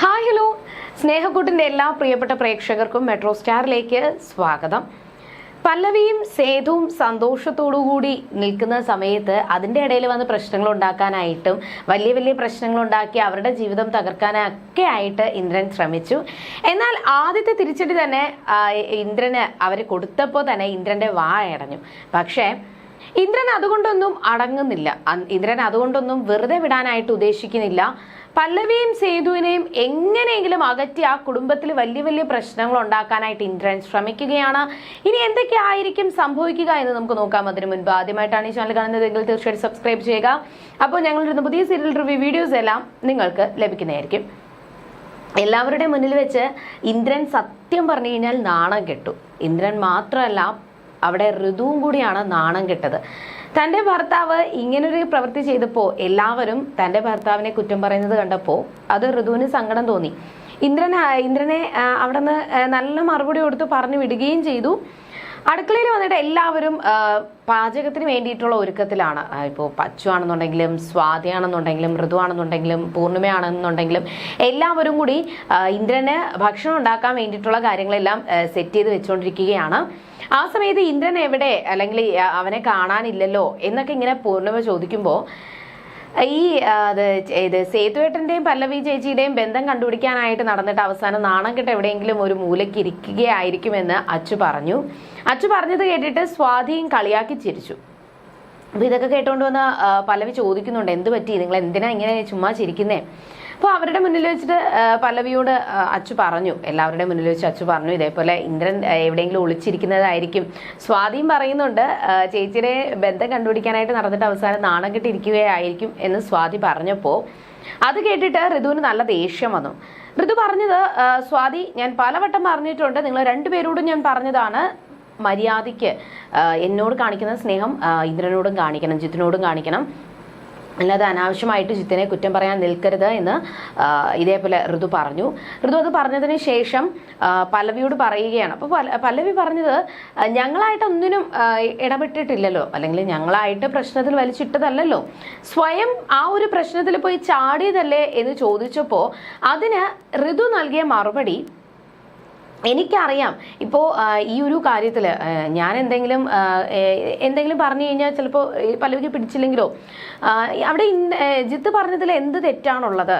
Hi hello. സ്നേഹക്കൂട്ടിന്റെ എല്ലാ പ്രിയപ്പെട്ട പ്രേക്ഷകർക്കും മെട്രോ സ്റ്റാറിലേക്ക് സ്വാഗതം. പല്ലവിയും സേതുവും സന്തോഷത്തോടു കൂടി നിൽക്കുന്ന സമയത്ത് അതിന്റെ ഇടയിൽ വന്ന് പ്രശ്നങ്ങൾ ഉണ്ടാക്കാനായിട്ടും വലിയ വലിയ പ്രശ്നങ്ങൾ ഉണ്ടാക്കി അവരുടെ ജീവിതം തകർക്കാനൊക്കെ ആയിട്ട് ഇന്ദ്രൻ ശ്രമിച്ചു. എന്നാൽ ആദ്യത്തെ തിരിച്ചടി തന്നെ ഇന്ദ്രന് അവർ കൊടുത്തപ്പോൾ തന്നെ ഇന്ദ്രന്റെ വാ അടഞ്ഞു പക്ഷേ ഇന്ദ്രൻ അതുകൊണ്ടൊന്നും അടങ്ങുന്നില്ല. ഇന്ദ്രൻ അതുകൊണ്ടൊന്നും വെറുതെ വിടാനായിട്ട് ഉദ്ദേശിക്കുന്നില്ല. പല്ലവിയും സേതുവിനെയും എങ്ങനെയെങ്കിലും അകറ്റി ആ കുടുംബത്തിൽ വലിയ വലിയ പ്രശ്നങ്ങൾ ഉണ്ടാക്കാനായിട്ട് ഇന്ദ്രൻ ശ്രമിക്കുകയാണ്. ഇനി എന്തൊക്കെ ആയിരിക്കും സംഭവിക്കുക എന്ന് നമുക്ക് നോക്കാം അതിന് മുൻപ്. ആദ്യമായിട്ടാണ് ഈ ചാനൽ കാണുന്നതെങ്കിൽ തീർച്ചയായിട്ടും സബ്സ്ക്രൈബ് ചെയ്യുക. അപ്പോൾ ഞങ്ങളിരുന്ന പുതിയ സീരിയൽ റിവ്യൂ വീഡിയോസ് എല്ലാം നിങ്ങൾക്ക് ലഭിക്കുന്നതായിരിക്കും. എല്ലാവരുടെയും മുന്നിൽ വെച്ച് ഇന്ദ്രൻ സത്യം പറഞ്ഞു കഴിഞ്ഞാൽ നാണം കെട്ടു. ഇന്ദ്രൻ മാത്രമല്ല അവിടെ ഋതുവും കൂടിയാണ് നാണം കെട്ടത്. തന്റെ ഭർത്താവ് ഇങ്ങനൊരു പ്രവൃത്തി ചെയ്തപ്പോൾ എല്ലാവരും തന്റെ ഭർത്താവിനെ കുറ്റം പറയുന്നത് കണ്ടപ്പോൾ അത് ഋതുവിന് സങ്കടം തോന്നി. ഇന്ദ്രൻ ഇന്ദ്രനെ അവിടെ നിന്ന് നല്ല മറുപടി കൊടുത്ത് പറഞ്ഞു വിടുകയും ചെയ്തു. അടുക്കളയിൽ വന്നിട്ട് എല്ലാവരും പാചകത്തിന് വേണ്ടിയിട്ടുള്ള ഒരുക്കത്തിലാണ്. ഇപ്പോൾ പച്ചുവാണെന്നുണ്ടെങ്കിലും സ്വാതിയാണെന്നുണ്ടെങ്കിലും ഋതുവാണെന്നുണ്ടെങ്കിലും പൂർണിമയാണെന്നുണ്ടെങ്കിലും എല്ലാവരും കൂടി ഇന്ദ്രന് ഭക്ഷണം ഉണ്ടാക്കാൻ വേണ്ടിയിട്ടുള്ള കാര്യങ്ങളെല്ലാം സെറ്റ് ചെയ്ത് വെച്ചുകൊണ്ടിരിക്കുകയാണ് ആ സമയത്ത് ഇന്ദ്രൻ എവിടെ അല്ലെങ്കിൽ അവനെ കാണാനില്ലല്ലോ എന്നൊക്കെ ഇങ്ങനെ പൂർണിമ ചോദിക്കുമ്പോൾ ഈ ഇത് സേതുവേട്ടന്റെയും പല്ലവി ചേച്ചിയുടെയും ബന്ധം കണ്ടുപിടിക്കാനായിട്ട് നടന്നിട്ട് അവസാനം നാണം കെട്ട് എവിടെയെങ്കിലും ഒരു മൂലയ്ക്ക് ഇരിക്കുകയായിരിക്കുമെന്ന് അച്ചു പറഞ്ഞു. അച്ചു പറഞ്ഞത് കേട്ടിട്ട് സ്വാതിയും കളിയാക്കി ചിരിച്ചു. അപ്പൊ ഇതൊക്കെ കേട്ടുകൊണ്ട് വന്ന പല്ലവി ചോദിക്കുന്നുണ്ട് എന്ത് പറ്റി? നിങ്ങൾ എന്തിനാ ഇങ്ങനെ ചുമ്മാ ചിരിക്കുന്നേ? അപ്പോൾ അവരുടെ മുന്നിൽ വെച്ചിട്ട് പല്ലവിയോട് അച്ചു പറഞ്ഞു. എല്ലാവരുടെ മുന്നിൽ വെച്ച് അച്ചു പറഞ്ഞു ഇതേപോലെ ഇന്ദ്രൻ എവിടെയെങ്കിലും ഒളിച്ചിരിക്കുന്നതായിരിക്കും. സ്വാതിയും പറയുന്നുണ്ട് ചേച്ചിയുടെ ബന്ധം കണ്ടുപിടിക്കാനായിട്ട് നടന്നിട്ട് അവസാനം നാണം കെട്ടിരിക്കുകയായിരിക്കും എന്ന് സ്വാതി പറഞ്ഞപ്പോൾ അത് കേട്ടിട്ട് ഋതുവിന് നല്ല ദേഷ്യം വന്നു. ഋതു പറഞ്ഞത് സ്വാതി ഞാൻ പലവട്ടം പറഞ്ഞിട്ടുണ്ട് നിങ്ങൾ രണ്ടുപേരോടും ഞാൻ പറഞ്ഞതാണ്. മര്യാദയ്ക്ക് എന്നോട് കാണിക്കുന്ന സ്നേഹം ഇന്ദ്രനോടും കാണിക്കണം ജിത്തിനോടും കാണിക്കണം. അല്ലാതെ അനാവശ്യമായിട്ട് ജിത്തിനെ കുറ്റം പറയാൻ നിൽക്കരുത് എന്ന് ഇതേപോലെ ഋതു പറഞ്ഞു. ഋതു അത് പറഞ്ഞതിന് ശേഷം പല്ലവിയോട് പറയുകയാണ്. അപ്പോൾ പല്ലവി പറഞ്ഞത് ഞങ്ങളായിട്ട് ഒന്നിനും ഇടപെട്ടിട്ടില്ലല്ലോ. അല്ലെങ്കിൽ ഞങ്ങളായിട്ട് പ്രശ്നത്തിൽ വലിച്ചിട്ടതല്ലല്ലോ. സ്വയം ആ ഒരു പ്രശ്നത്തിൽ പോയി ചാടിയതല്ലേ എന്ന് ചോദിച്ചപ്പോൾ അതിന് ഋതു നൽകിയ മറുപടി എനിക്കറിയാം. ഇപ്പോൾ ഈ ഒരു കാര്യത്തിൽ ഞാൻ എന്തെങ്കിലും എന്തെങ്കിലും പറഞ്ഞു കഴിഞ്ഞാൽ ചിലപ്പോൾ പലവർക്ക് പിടിച്ചില്ലെങ്കിലോ അവിടെ ജിത്ത് പറഞ്ഞതിൽ എന്ത് തെറ്റാണുള്ളത്?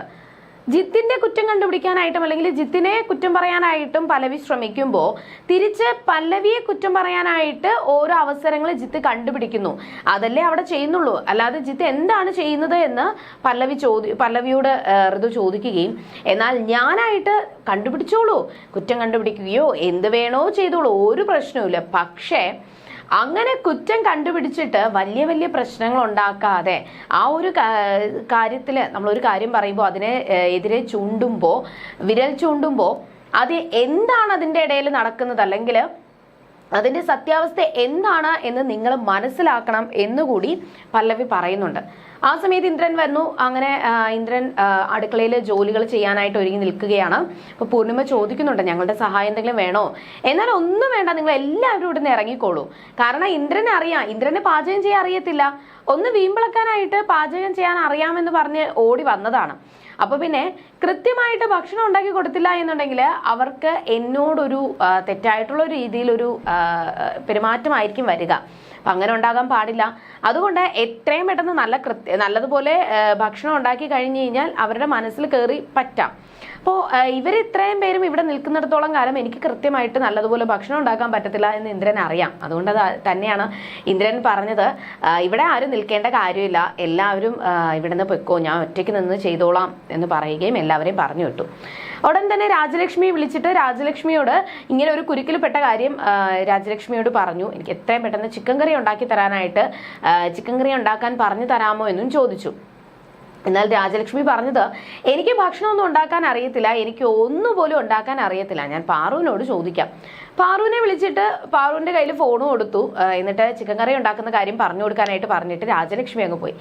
ജിത്തിന്റെ കുറ്റം കണ്ടുപിടിക്കാനായിട്ടും അല്ലെങ്കിൽ ജിത്തിനെ കുറ്റം പറയാനായിട്ടും പലവി ശ്രമിക്കുമ്പോൾ തിരിച്ച് പല്ലവിയെ കുറ്റം പറയാനായിട്ട് ഓരോ അവസരങ്ങൾ ജിത്ത് കണ്ടുപിടിക്കുന്നു. അതല്ലേ അവിടെ ചെയ്യുന്നുള്ളൂ. അല്ലാതെ ജിത്ത് എന്താണ് ചെയ്യുന്നത് എന്ന് പല്ലവി ചോദി പല്ലവിയോട് ഋതു ചോദിക്കുകയും എന്നാൽ ഞാനായിട്ട് കണ്ടുപിടിച്ചോളൂ. കുറ്റം കണ്ടുപിടിക്കുകയോ എന്ത് വേണോ ചെയ്തോളൂ. ഒരു പ്രശ്നവുമില്ല. പക്ഷേ അങ്ങനെ കുറ്റം കണ്ടുപിടിച്ചിട്ട് വലിയ വലിയ പ്രശ്നങ്ങൾ ഉണ്ടാക്കാതെ ആ ഒരു കാര്യത്തിൽ നമ്മളൊരു കാര്യം പറയുമ്പോൾ അതിനെ എതിരെ ചൂണ്ടുമ്പോൾ വിരൽ ചൂണ്ടുമ്പോൾ അത് എന്താണ് അതിന്റെ ഇടയിൽ നടക്കുന്നത്? അല്ലെങ്കിൽ അതിന്റെ സത്യാവസ്ഥ എന്താണ് എന്ന് നിങ്ങൾ മനസ്സിലാക്കണം എന്നുകൂടി പല്ലവി പറയുന്നുണ്ട്. ആ സമയത്ത് ഇന്ദ്രൻ വന്നു അങ്ങനെ ഇന്ദ്രൻ അടുക്കളയിൽ ജോലികൾ ചെയ്യാനായിട്ട് ഒരുങ്ങി നിൽക്കുകയാണ്. അപ്പോൾ പൂർണിമ ചോദിക്കുന്നുണ്ട് ഞങ്ങളുടെ സഹായം എന്തെങ്കിലും വേണോ? എന്നാൽ ഒന്നും വേണ്ട നിങ്ങൾ എല്ലാവരും ഇവിടെ നിന്ന് ഇറങ്ങിക്കോളൂ. കാരണം ഇന്ദ്രനെ അറിയാം ഇന്ദ്രനെ പാചകം ചെയ്യാൻ അറിയത്തില്ല. ഒന്ന് വീമ്പിളക്കാനായിട്ട് പാചകം ചെയ്യാൻ അറിയാമെന്ന് പറഞ്ഞ് ഓടി വന്നതാണ്. അപ്പൊ പിന്നെ കൃത്യമായിട്ട് ഭക്ഷണം ഉണ്ടാക്കി കൊടുത്തില്ല എന്നുണ്ടെങ്കിൽ അവർക്ക് എന്നോടൊരു തെറ്റായിട്ടുള്ള രീതിയിലൊരു പെരുമാറ്റമായിരിക്കും വരിക. അങ്ങനെ ഉണ്ടാകാൻ പാടില്ല. അതുകൊണ്ട് എത്രയും പെട്ടെന്ന് നല്ല കൃത്യ നല്ലതുപോലെ ഭക്ഷണം ഉണ്ടാക്കി കഴിഞ്ഞു കഴിഞ്ഞാൽ അവരുടെ മനസ്സിൽ കയറി പറ്റാം. അപ്പോൾ ഇവർ ഇത്രയും പേരും ഇവിടെ നിൽക്കുന്നിടത്തോളം കാലം എനിക്ക് കൃത്യമായിട്ട് നല്ലതുപോലെ ഭക്ഷണം ഉണ്ടാക്കാൻ പറ്റത്തില്ല എന്ന് ഇന്ദ്രൻ അറിയാം. അതുകൊണ്ട് തന്നെയാണ് ഇന്ദ്രൻ പറഞ്ഞത്. ഇവിടെ ആരും നിൽക്കേണ്ട കാര്യമില്ല. എല്ലാവരും ഇവിടെ നിന്ന് പൊയ്ക്കോ ഞാൻ ഒറ്റയ്ക്ക് നിന്ന് ചെയ്തോളാം എന്ന് പറയുകയും എല്ലാവരെയും പറഞ്ഞു വിട്ടു. ഉടൻ തന്നെ രാജലക്ഷ്മിയെ വിളിച്ചിട്ട് രാജലക്ഷ്മിയോട് ഇങ്ങനെ ഒരു കുരുക്കിൽപ്പെട്ട കാര്യം രാജലക്ഷ്മിയോട് പറഞ്ഞു. എനിക്ക് എത്രയും പെട്ടെന്ന് ചിക്കൻ കറി ഉണ്ടാക്കി തരാനായിട്ട് ചിക്കൻ കറി ഉണ്ടാക്കാൻ പറഞ്ഞു തരാമോ? എന്നും ചോദിച്ചു. എന്നാൽ രാജലക്ഷ്മി പറഞ്ഞത് എനിക്ക് ഭക്ഷണമൊന്നും ഉണ്ടാക്കാൻ അറിയത്തില്ല. എനിക്ക് ഒന്നുപോലും ഉണ്ടാക്കാൻ അറിയത്തില്ല. ഞാൻ പാറുവിനോട് ചോദിക്കാം. പാറുവിനെ വിളിച്ചിട്ട് പാറുവിന്റെ കയ്യിൽ ഫോൺ കൊടുത്തു എന്നിട്ട് ചിക്കൻ കറി ഉണ്ടാക്കുന്ന കാര്യം പറഞ്ഞു കൊടുക്കാനായിട്ട് പറഞ്ഞിട്ട് രാജലക്ഷ്മി അങ്ങ് പോയി.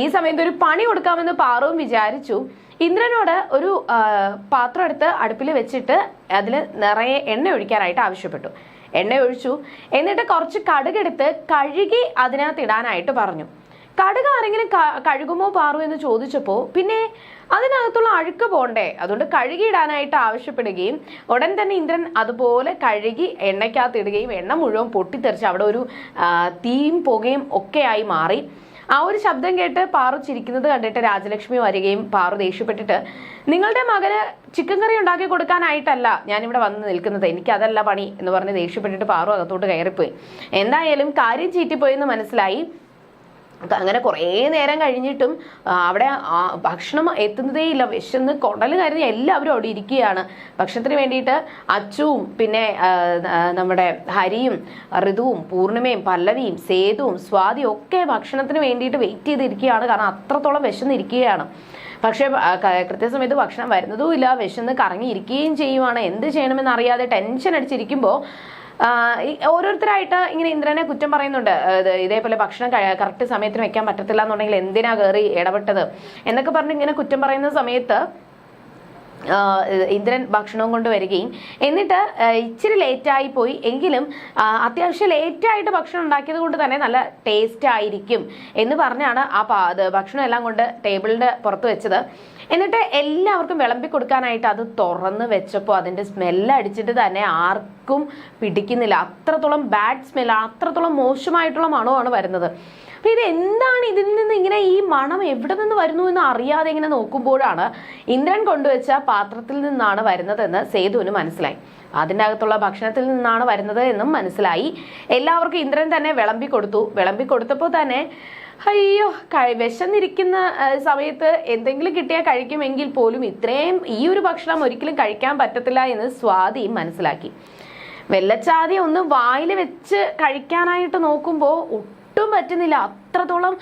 ഈ സമയത്ത് ഒരു പണി കൊടുക്കാമെന്ന് പാറുവും വിചാരിച്ചു. ഇന്ദ്രനോട് ഒരു പാത്രം എടുത്ത് അടുപ്പിൽ വെച്ചിട്ട് അതിൽ നിറയെ എണ്ണ ഒഴിക്കാനായിട്ട് ആവശ്യപ്പെട്ടു. എണ്ണ ഒഴിച്ചു. എന്നിട്ട് കുറച്ച് കടുകെടുത്ത് കഴുകി അതിനകത്ത് ഇടാനായിട്ട് പറഞ്ഞു. കടുക് ആരെങ്കിലും കഴുകുമോ പാറു എന്ന് ചോദിച്ചപ്പോൾ പിന്നെ അതിനകത്തുള്ള അഴുക്ക് പോണ്ടേ? അതുകൊണ്ട് കഴുകിയിടാനായിട്ട് ആവശ്യപ്പെടുകയും ഉടൻ തന്നെ ഇന്ദ്രൻ അതുപോലെ കഴുകി എണ്ണയ്ക്കകത്ത് ഇടുകയും എണ്ണ മുഴുവൻ പൊട്ടിത്തെറിച്ച് അവിടെ ഒരു തീയും പുകയും ഒക്കെയായി മാറി. ആ ഒരു ശബ്ദം കേട്ട് പാറു ചിരിക്കുന്നത് കണ്ടിട്ട് രാജലക്ഷ്മി വരികയും പാറു ദേഷ്യപ്പെട്ടിട്ട് നിങ്ങളുടെ മകന് ചിക്കൻ കറി ഉണ്ടാക്കി കൊടുക്കാനായിട്ടല്ല ഞാനിവിടെ വന്ന് നിൽക്കുന്നത്. എനിക്കതല്ല പണി എന്ന് പറഞ്ഞ് ദേഷ്യപ്പെട്ടിട്ട് പാറു അകത്തോട്ട് കയറിപ്പോയി. എന്തായാലും കാര്യം ചീറ്റിപ്പോയെന്ന് മനസ്സിലായി. അങ്ങനെ കുറേ നേരം കഴിഞ്ഞിട്ടും അവിടെ ഭക്ഷണം എത്തുന്നതേ ഇല്ല വിശന്ന് കൊടൽ കരുതി എല്ലാവരും അവിടെ ഇരിക്കുകയാണ്. ഭക്ഷണത്തിന് വേണ്ടിയിട്ട് അച്ചുവും പിന്നെ നമ്മുടെ ഹരിയും ഋതുവും പൂർണിമയും പല്ലവിയും സേതുവും സ്വാതിയും ഒക്കെ ഭക്ഷണത്തിന് വേണ്ടിയിട്ട് വെയിറ്റ് ചെയ്തിരിക്കുകയാണ്. കാരണം അത്രത്തോളം വിശന്നിരിക്കുകയാണ് പക്ഷേ കൃത്യസമയത്ത് ഭക്ഷണം വരുന്നതും ഇല്ല വിശന്ന് കറങ്ങിയിരിക്കുകയും ചെയ്യുവാണ്. എന്ത് ചെയ്യണമെന്ന് അറിയാതെ ടെൻഷൻ അടിച്ചിരിക്കുമ്പോൾ ഓരോരുത്തരായിട്ട് ഇങ്ങനെ ഇന്ദ്രനെ കുറ്റം പറയുന്നുണ്ട്. ഇതേപോലെ ഭക്ഷണം കറക്റ്റ് സമയത്തിന് വെക്കാൻ പറ്റത്തില്ല എന്നുണ്ടെങ്കിൽ എന്തിനാ കയറി ഇടപെട്ടത്? എന്നൊക്കെ പറഞ്ഞ് ഇങ്ങനെ കുറ്റം പറയുന്ന സമയത്ത് ഇന്ദ്രൻ ഭക്ഷണവും കൊണ്ട് വരികയും എന്നിട്ട് ഇച്ചിരി ലേറ്റായി പോയി. എങ്കിലും അത്യാവശ്യം ലേറ്റായിട്ട് ഭക്ഷണം ഉണ്ടാക്കിയത് കൊണ്ട് തന്നെ നല്ല ടേസ്റ്റ് ആയിരിക്കും എന്ന് പറഞ്ഞാണ് ആ ഭക്ഷണം എല്ലാം കൊണ്ട് ടേബിളിന്റെ പുറത്ത് വെച്ചത്. എന്നിട്ട് എല്ലാവർക്കും വിളമ്പി കൊടുക്കാനായിട്ട് അത് തുറന്ന് വെച്ചപ്പോൾ അതിന്റെ സ്മെല്ല് അടിച്ചിട്ട് തന്നെ ആർക്കും പിടിക്കുന്നില്ല. അത്രത്തോളം ബാഡ് സ്മെല്ലാണ് അത്രത്തോളം മോശമായിട്ടുള്ള മണമാണ് വരുന്നത്. അപ്പം ഇത് എന്താണ് ഇതിൽ നിന്ന് ഇങ്ങനെ ഈ മണം എവിടെ നിന്ന് വരുന്നു എന്ന് അറിയാതെ ഇങ്ങനെ നോക്കുമ്പോഴാണ് ഇന്ദ്രൻ കൊണ്ടുവച്ച പാത്രത്തിൽ നിന്നാണ് വരുന്നതെന്ന് സേതുവിന് മനസ്സിലായി. അതിന്റെ അകത്തുള്ള ഭക്ഷണത്തിൽ നിന്നാണ് വരുന്നത് എന്നും മനസ്സിലായി. എല്ലാവർക്കും ഇന്ദ്രൻ തന്നെ വിളമ്പി കൊടുത്തു. വിളമ്പി കൊടുത്തപ്പോൾ തന്നെ അയ്യോ വിശന്നിരിക്കുന്ന സമയത്ത് എന്തെങ്കിലും കിട്ടിയാൽ കഴിക്കുമെങ്കിൽ പോലും ഇത്രയും ഈ ഒരു ഭക്ഷണം ഒരിക്കലും കഴിക്കാൻ പറ്റത്തില്ല എന്ന് സ്വാതി മനസ്സിലാക്കി. വെള്ളച്ചാതി ഒന്ന് വായിൽ വെച്ച് കഴിക്കാനായിട്ട് നോക്കുമ്പോൾ ഒട്ടും പറ്റുന്നില്ല. അത്രത്തോളം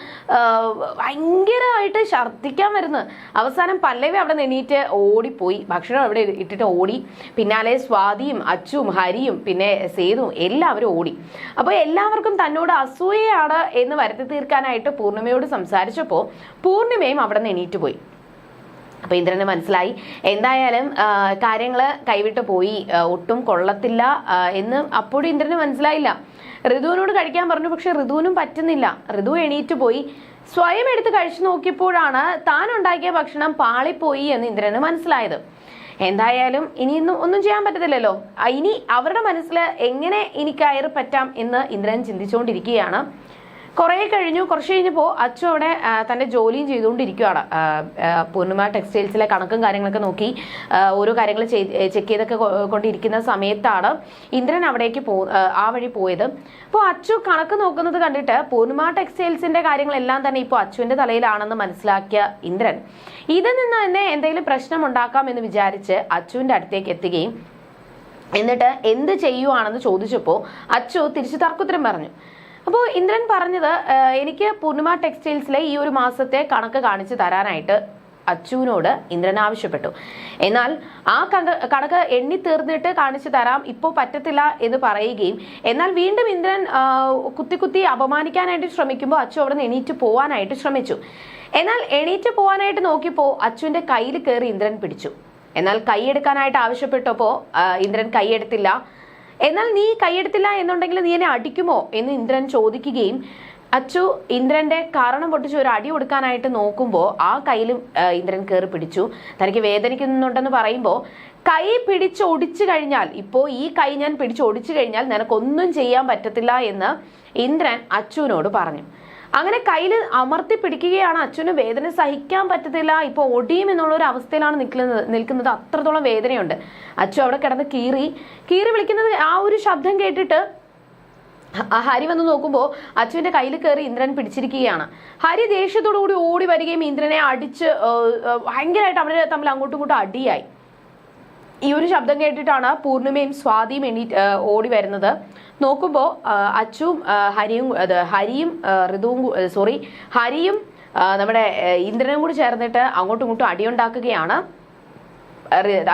ഭയങ്കരമായിട്ട് ഛർദ്ദിക്കാൻ വരുന്നു. അവസാനം പല്ലവി അവിടെ നിന്നിട്ട് ഓടിപ്പോയി. ഭക്ഷണം അവിടെ ഇട്ടിട്ട് ഓടി. പിന്നാലെ സ്വാതിയും അച്ചും ഹരിയും പിന്നെ സേതുവും എല്ലാവരും ഓടി. അപ്പോൾ എല്ലാവർക്കും തന്നോട് അസൂയയാണ് എന്ന് വരുത്തി തീർക്കാനായിട്ട് പൂർണിമയോട് സംസാരിച്ചപ്പോൾ പൂർണിമയും അവിടെ നിന്ന് എണീറ്റ് പോയി. അപ്പോൾ ഇന്ദ്രന് മനസ്സിലായി. എന്തായാലും കാര്യങ്ങൾ കൈവിട്ട് പോയി. ഒട്ടും കൊള്ളത്തില്ല എന്ന് അപ്പോഴും ഇന്ദ്രന് മനസ്സിലായില്ല. ഋതുവിനോട് കഴിക്കാൻ പറഞ്ഞു പക്ഷെ ഋതുവിനും പറ്റുന്നില്ല. ഋതു എണീറ്റ് പോയി. സ്വയം എടുത്ത് കഴിച്ചു നോക്കിയപ്പോഴാണ് താൻ ഉണ്ടാക്കിയ ഭക്ഷണം പാളിപ്പോയി എന്ന് ഇന്ദ്രന് മനസ്സിലായത്. എന്തായാലും ഇനിയൊന്നും ഒന്നും ചെയ്യാൻ പറ്റത്തില്ലല്ലോ. ഇനി അവരുടെ മനസ്സിൽ എങ്ങനെ ഇനി കയറി പറ്റാം എന്ന് ഇന്ദ്രൻ ചിന്തിച്ചുകൊണ്ടിരിക്കുകയാണ്. കുറേ കഴിഞ്ഞു കുറച്ച് കഴിഞ്ഞപ്പോൾ അച്ചു അവിടെ തന്റെ ജോലിയും ചെയ്തുകൊണ്ടിരിക്കുകയാണ് പൂർണിമ ടെക്സ്റ്റൈൽസിലെ കണക്കും കാര്യങ്ങളൊക്കെ നോക്കി ഓരോ കാര്യങ്ങൾ ചെക്ക് ചെയ്തൊക്കെ കൊണ്ടിരിക്കുന്ന സമയത്താണ് ഇന്ദ്രൻ അവിടേക്ക് പോ ആ, വഴി പോയത്. അപ്പോൾ അച്ചു കണക്ക് നോക്കുന്നത് കണ്ടിട്ട് പൂർണിമ ടെക്സ്റ്റൈൽസിന്റെ കാര്യങ്ങളെല്ലാം തന്നെ ഇപ്പോൾ അച്ചുവിന്റെ തലയിലാണെന്ന് മനസ്സിലാക്കിയ ഇന്ദ്രൻ ഇതിൽ നിന്ന് തന്നെ എന്തെങ്കിലും പ്രശ്നം ഉണ്ടാക്കാം എന്ന് വിചാരിച്ച് അച്ചുവിന്റെ അടുത്തേക്ക് എത്തുകയും എന്നിട്ട് എന്ത് ചെയ്യുവാണെന്ന് ചോദിച്ചപ്പോൾ അച്ചു തിരിച്ചു തർക്കുത്തരം പറഞ്ഞു അപ്പോൾ ഇന്ദ്രൻ പറഞ്ഞത് "ആ, എനിക്ക് പൂർണിമ ടെക്സ്റ്റൈൽസിലെ ഈ ഒരു മാസത്തെ കണക്ക് കാണിച്ചു തരാനായിട്ട് അച്ചുവിനോട് ഇന്ദ്രൻ ആവശ്യപ്പെട്ടു. എന്നാൽ ആ കണ- കണക്ക് എണ്ണി തീർന്നിട്ട് കാണിച്ചു തരാം ഇപ്പോൾ പറ്റത്തില്ല എന്ന് പറയുകയും എന്നാൽ വീണ്ടും ഇന്ദ്രൻ കുത്തി കുത്തി അപമാനിക്കാനായിട്ട് ശ്രമിക്കുമ്പോൾ അച്ചു അവിടെ നിന്ന് എണീറ്റ് പോവാനായിട്ട് ശ്രമിച്ചു. എന്നാൽ എണീറ്റ് പോവാനായിട്ട് നോക്കിയപ്പോൾ അച്ചുവിന്റെ കയ്യിൽ കയറി ഇന്ദ്രൻ പിടിച്ചു. എന്നാൽ കൈയെടുക്കാനായിട്ട് ആവശ്യപ്പെട്ടപ്പോൾ ഇന്ദ്രൻ കൈയെടുത്തില്ല എന്നാൽ നീ കൈയെടുത്തില്ല എന്നുണ്ടെങ്കിൽ നീ എന്നെ അടിക്കുമോ എന്ന് ഇന്ദ്രൻ ചോദിക്കുകയും അച്ചു ഇന്ദ്രന്റെ കാരണം പൊട്ടിച്ച് ഒരു അടി കൊടുക്കാനായിട്ട് നോക്കുമ്പോൾ ആ കയ്യിലും ഇന്ദ്രൻ കയറി പിടിച്ചു. തനിക്ക് വേദനിക്കുന്നുണ്ടെന്ന് പറയുമ്പോൾ കൈ പിടിച്ചൊടിച്ചു കഴിഞ്ഞാൽ ഇപ്പോൾ ഈ കൈ ഞാൻ പിടിച്ചൊടിച്ചു കഴിഞ്ഞാൽ നിനക്കൊന്നും ചെയ്യാൻ പറ്റത്തില്ല എന്ന് ഇന്ദ്രൻ അച്ചുവിനോട് പറഞ്ഞു. അങ്ങനെ കയ്യിൽ അമർത്തി പിടിക്കുകയാണ് അച്ഛന് വേദന സഹിക്കാൻ പറ്റത്തില്ല. ഇപ്പൊ ഒടിയും എന്നുള്ള ഒരു അവസ്ഥയിലാണ് നിൽക്കുന്നത് നിൽക്കുന്നത്. അത്രത്തോളം വേദനയുണ്ട്. അച്ഛൻ അവിടെ കിടന്ന് കീറി. കീറി വിളിക്കുന്നത് ആ ഒരു ശബ്ദം കേട്ടിട്ട് ഹരി വന്ന് നോക്കുമ്പോൾ അച്ഛന്റെ കയ്യിൽ കയറി ഇന്ദ്രൻ പിടിച്ചിരിക്കുകയാണ്. ഹരി ദേഷ്യത്തോടു കൂടി ഓടി വരികയും ഇന്ദ്രനെ അടിച്ച് ഭയങ്കരമായിട്ട് അവരെ തമ്മിൽ അങ്ങോട്ടും ഇങ്ങോട്ടും അടിയായി. ഈ ഒരു ശബ്ദം കേട്ടിട്ടാണ് പൂർണിമയും സ്വാതിയും എണീ ഓടി വരുന്നത്. നോക്കുമ്പോൾ അച്ചുവും ഹരിയും അത് ഹരിയും ഋതുവും സോറി ഹരിയും നമ്മുടെ ഇന്ദ്രനും കൂടി ചേർന്നിട്ട് അങ്ങോട്ടും ഇങ്ങോട്ടും അടിയുണ്ടാക്കുകയാണ്.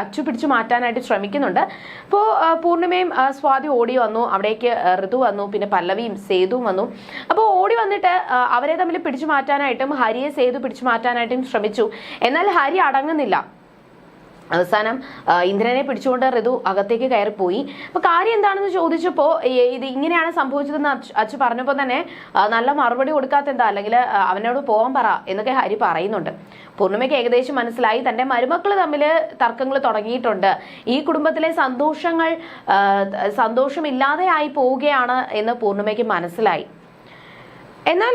അച്ചു പിടിച്ചു മാറ്റാനായിട്ട് ശ്രമിക്കുന്നുണ്ട്. അപ്പോൾ പൂർണിമയും സ്വാതി ഓടി വന്നു. അവിടേക്ക് ഋതു വന്നു. പിന്നെ പല്ലവിയും സേതുവും വന്നു. അപ്പോൾ ഓടി വന്നിട്ട് അവരെ തമ്മിൽ പിടിച്ചു മാറ്റാനായിട്ടും ഹരിയെ സേതു പിടിച്ചു മാറ്റാനായിട്ടും ശ്രമിച്ചു. എന്നാൽ ഹരി അടങ്ങുന്നില്ല. അവസാനം ഇന്ദ്രനെ പിടിച്ചുകൊണ്ട് ഋതു അകത്തേക്ക് കയറിപ്പോയി. അപ്പൊ കാര്യം എന്താണെന്ന് ചോദിച്ചപ്പോ ഈ- ഇത് ഇങ്ങനെയാണ് സംഭവിച്ചതെന്ന് അച്ഛ പറഞ്ഞപ്പോ തന്നെ നല്ല മറുപടി കൊടുക്കാത്ത എന്താ അല്ലെങ്കിൽ അവനോട് പോകാൻ പറ എന്നൊക്കെ ഹരി പറയുന്നുണ്ട്. പൂർണിമയ്ക്ക് ഏകദേശം മനസ്സിലായി. തന്റെ മരുമക്കൾ തമ്മിൽ തർക്കങ്ങൾ തുടങ്ങിയിട്ടുണ്ട്. ഈ കുടുംബത്തിലെ സന്തോഷങ്ങൾ സന്തോഷമില്ലാതെ ആയി പോവുകയാണ് എന്ന് പൂർണിമയ്ക്ക് മനസ്സിലായി. എന്നാൽ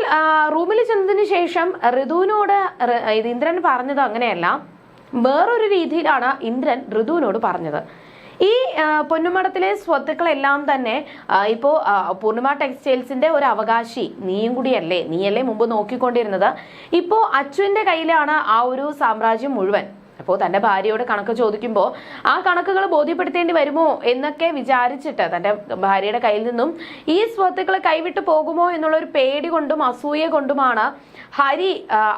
റൂമിൽ ചെന്നതിന് ശേഷം ഋതുവിനോട് ഇന്ദ്രൻ പറഞ്ഞത് അങ്ങനെയല്ല. വേറൊരു രീതിയിലാണ് ഇന്ദ്രൻ ഋതുവിനോട് പറഞ്ഞത്. ഈ പൊന്നുമടത്തിലെ സ്വത്തുക്കളെല്ലാം തന്നെ ഇപ്പോൾ പൂർണിമ ടെക്സ്റ്റൈൽസിന്റെ ഒരു അവകാശി നീയും കൂടിയല്ലേ നീയല്ലേ മുമ്പ് നോക്കിക്കൊണ്ടിരുന്നത്. ഇപ്പോൾ അച്ചുവിന്റെ കയ്യിലാണ് ആ ഒരു സാമ്രാജ്യം മുഴുവൻ. അപ്പോൾ തന്റെ ഭാര്യയോട് കണക്ക് ചോദിക്കുമ്പോൾ ആ കണക്കുകൾ ബോധ്യപ്പെടുത്തേണ്ടി വരുമോ എന്നൊക്കെ വിചാരിച്ചിട്ട് തന്റെ ഭാര്യയുടെ കയ്യിൽ നിന്നും ഈ സ്വത്തുക്കൾ കൈവിട്ട് പോകുമോ എന്നുള്ള ഒരു പേടി കൊണ്ടും അസൂയ കൊണ്ടുമാണ് ഹരി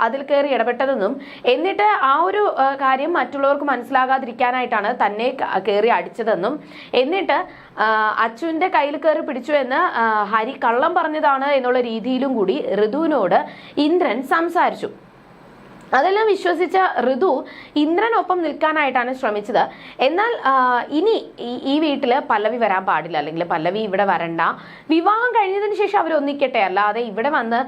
അതിൽ കയറി ഇടപെട്ടതെന്നും എന്നിട്ട് ആ ഒരു കാര്യം മറ്റുള്ളവർക്ക് മനസ്സിലാകാതിരിക്കാനായിട്ടാണ് തന്നെ കയറി അടിച്ചതെന്നും എന്നിട്ട് അച്ചുവിന്റെ കയ്യിൽ കയറി പിടിച്ചു എന്ന് ഹരി കള്ളം പറഞ്ഞതാണ് എന്നുള്ള രീതിയിലും കൂടി ഋതുവിനോട് ഇന്ദ്രൻ സംസാരിച്ചു. അതെല്ലാം വിശ്വസിച്ച ഋതു ഇന്ദ്രനൊപ്പം നിൽക്കാനായിട്ടാണ് ശ്രമിച്ചത്. എന്നാൽ ഇനി ഈ- വീട്ടിൽ പല്ലവി വരാൻ പാടില്ല അല്ലെങ്കിൽ പല്ലവി ഇവിടെ വരണ്ട. വിവാഹം കഴിഞ്ഞതിന് ശേഷം അവർ ഒന്നിക്കട്ടെ അല്ലാതെ ഇവിടെ വന്ന്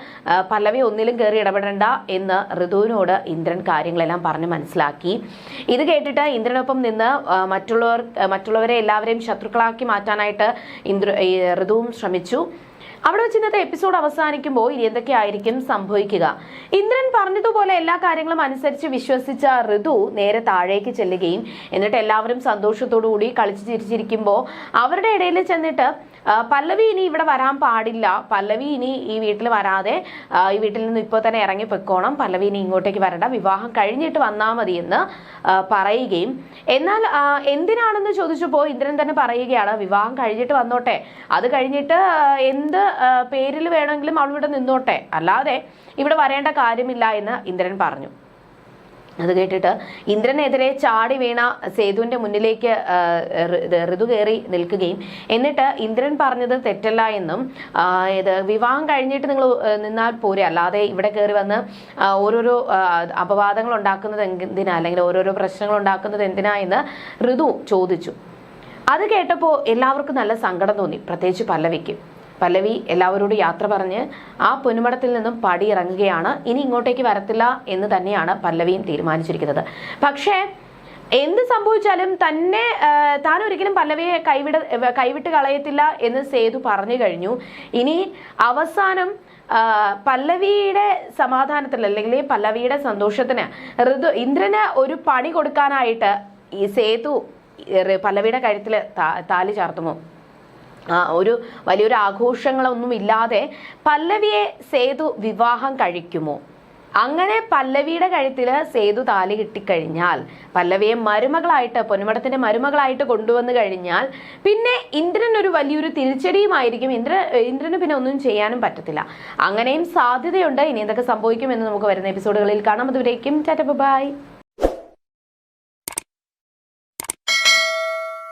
പല്ലവി ഒന്നിലും കയറി ഇടപെടണ്ട എന്ന് ഋതുവിനോട് ഇന്ദ്രൻ കാര്യങ്ങളെല്ലാം പറഞ്ഞ് മനസ്സിലാക്കി. ഇത് കേട്ടിട്ട് ഇന്ദ്രനൊപ്പം നിന്ന് മറ്റുള്ളവർ മറ്റുള്ളവരെ എല്ലാവരെയും ശത്രുക്കളാക്കി മാറ്റാനായിട്ട് ഇന്ദ്ര ഋതുവും ശ്രമിച്ചു. അവിടെ വെച്ച് ഇന്നത്തെ എപ്പിസോഡ് അവസാനിക്കുമ്പോൾ ഇനി എന്തൊക്കെയായിരിക്കും സംഭവിക്കുക? ഇന്ദ്രൻ പറഞ്ഞതുപോലെ എല്ലാ കാര്യങ്ങളും അനുസരിച്ച് വിശ്വസിച്ച ഋതു നേരെ താഴേക്ക് ചെല്ലുകയും എന്നിട്ട് എല്ലാവരും സന്തോഷത്തോടുകൂടി കളിച്ചു ചിരിച്ചിരിക്കുമ്പോൾ അവരുടെ ഇടയിൽ ചെന്നിട്ട് പല്ലവി ഇനി ഇവിടെ വരാൻ പാടില്ല. പല്ലവി ഇനി ഈ വീട്ടിൽ വരാതെ ഈ വീട്ടിൽ നിന്ന് ഇപ്പോൾ തന്നെ ഇറങ്ങി പൊയ്ക്കോണം. പല്ലവി ഇനി ഇങ്ങോട്ടേക്ക് വരണ്ട. വിവാഹം കഴിഞ്ഞിട്ട് വന്നാൽ മതി എന്ന് പറയുകയും. എന്നാൽ എന്തിനാണെന്ന് ചോദിച്ചപ്പോൾ ഇന്ദ്രൻ തന്നെ പറയുകയാണ് വിവാഹം കഴിഞ്ഞിട്ട് വന്നോട്ടെ. അത് കഴിഞ്ഞിട്ട് എന്ത് പേരിൽ വേണമെങ്കിലും അവൾ ഇവിടെ നിന്നോട്ടെ. അല്ലാതെ ഇവിടെ വരേണ്ട കാര്യമില്ല എന്ന് ഇന്ദ്രൻ പറഞ്ഞു. അത് കേട്ടിട്ട് ഇന്ദ്രനെതിരെ ചാടി വീണ സേതുവിന്റെ മുന്നിലേക്ക് ഋതു കയറി നിൽക്കുകയും എന്നിട്ട് ഇന്ദ്രൻ പറഞ്ഞത് തെറ്റല്ല എന്നും ഇത് വിവാഹം കഴിഞ്ഞിട്ട് നിങ്ങൾ നിന്നാൽ പോരെ. അല്ലാതെ ഇവിടെ കയറി വന്ന് ഓരോരോ അപവാദങ്ങൾ ഉണ്ടാക്കുന്നത് എന്തിനാ? അല്ലെങ്കിൽ ഓരോരോ പ്രശ്നങ്ങൾ ഉണ്ടാക്കുന്നത് എന്തിനാ എന്ന് ഋതു ചോദിച്ചു. അത് കേട്ടപ്പോൾ എല്ലാവർക്കും നല്ല സങ്കടം തോന്നി. പ്രത്യേകിച്ച് പല്ലവിക്ക്. പല്ലവി എല്ലാവരോടും യാത്ര പറഞ്ഞ് ആ പൊന്നുമടത്തിൽ നിന്നും പടിയിറങ്ങുകയാണ്. ഇനി ഇങ്ങോട്ടേക്ക് വരത്തില്ല എന്ന് തന്നെയാണ് പല്ലവിയും തീരുമാനിച്ചിരിക്കുന്നത്. പക്ഷേ എന്ത് സംഭവിച്ചാലും തന്നെ താൻ ഒരിക്കലും പല്ലവിയെ കൈവിട കൈവിട്ട് കളയത്തില്ല എന്ന് സേതു പറഞ്ഞു കഴിഞ്ഞു. ഇനി അവസാനം പല്ലവിയുടെ സമാധാനത്തിൽ അല്ലെങ്കിൽ പല്ലവിയുടെ സന്തോഷത്തിന് ഋതു ഇന്ദ്രന് ഒരു പണി കൊടുക്കാനായിട്ട് ഈ സേതു പല്ലവിയുടെ കഴുത്തിൽ താലി ചാർത്തുമോ? ഒരു വലിയൊരു ആഘോഷങ്ങളൊന്നും ഇല്ലാതെ പല്ലവിയെ സേതു വിവാഹം കഴിക്കുമോ? അങ്ങനെ പല്ലവിയുടെ കഴുത്തിൽ സേതു താലി കിട്ടിക്കഴിഞ്ഞാൽ പല്ലവിയെ മരുമകളായിട്ട് പൊന്നുമടത്തിന്റെ മരുമകളായിട്ട് കൊണ്ടുവന്നു കഴിഞ്ഞാൽ പിന്നെ ഇന്ദ്രൻ ഒരു വലിയൊരു തിരിച്ചടിയുമായിരിക്കും. ഇന്ദ്ര ഇന്ദ്രന് പിന്നെ ഒന്നും ചെയ്യാനും പറ്റത്തില്ല. അങ്ങനെയും സാധ്യതയുണ്ട്. ഇനി എന്തൊക്കെ സംഭവിക്കും എന്ന് നമുക്ക് വരുന്ന എപ്പിസോഡുകളിൽ കാണാം. അതുവരേക്കും ടാറ്റ ബൈ.